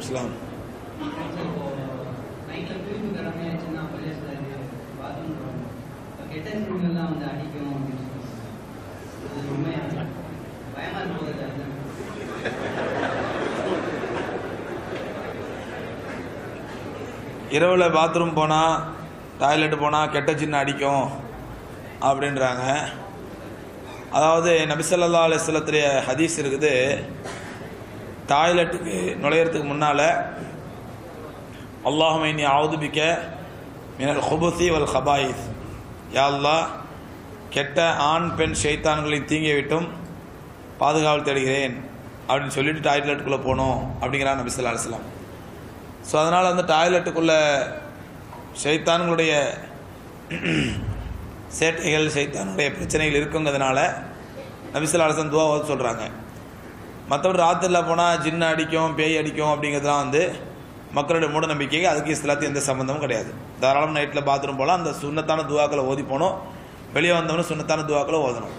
இஸ்லாம் இரவில் பாத்ரூம் போனால் டாய்லெட் போனால் கெட்ட சின்ன அடிக்கும் அப்படின்றாங்க. அதாவது நபிசல்லா அலிஸ்லத்துடைய ஹதீஸ் இருக்குது. டாய்லெட்டுக்கு நுழையிறதுக்கு முன்னால் அல்லாஹுமைனி ஆவுதுபிக்க மினல் ஹுபுசி வல் ஹபாயிஸ். யாழ்லா கெட்ட ஆண் பெண் ஷைத்தான்களின் தீங்கிவிட்டும் பாதுகாவல் தேடுகிறேன். அப்படின்னு சொல்லிட்டு டாய்லெட்டுக்குள்ளே போகணும் அப்படிங்கிறான் நபிசல்லா அலிஸ்லாம் ஸோ அதனால் அந்த டாய்லெட்டுக்குள்ளே சைத்தான்களுடைய சேட்டைகள் சைத்தானுடைய பிரச்சனைகள் இருக்குங்கிறதுனால நபிசல்லா அலிஸ்லாம் துவா சொல்கிறாங்க மற்றபடி ராத்திரியில் போனால் ஜின்னு அடிக்கும் பேய் அடிக்கும் அப்படிங்கிறதுலாம் வந்து மக்களுடைய மூட நம்பிக்கை அதுக்கு இஸ்லாத்துக்கு எந்த சம்மந்தமும் கிடையாது. தாராளம் நைட்டில் பாத்ரூம் போகலாம் அந்த சுண்ணத்தான துவாக்களை ஓதி போகணும். வெளியே வந்தவொடனே சுண்ணத்தான துவாக்களை ஓதணும்.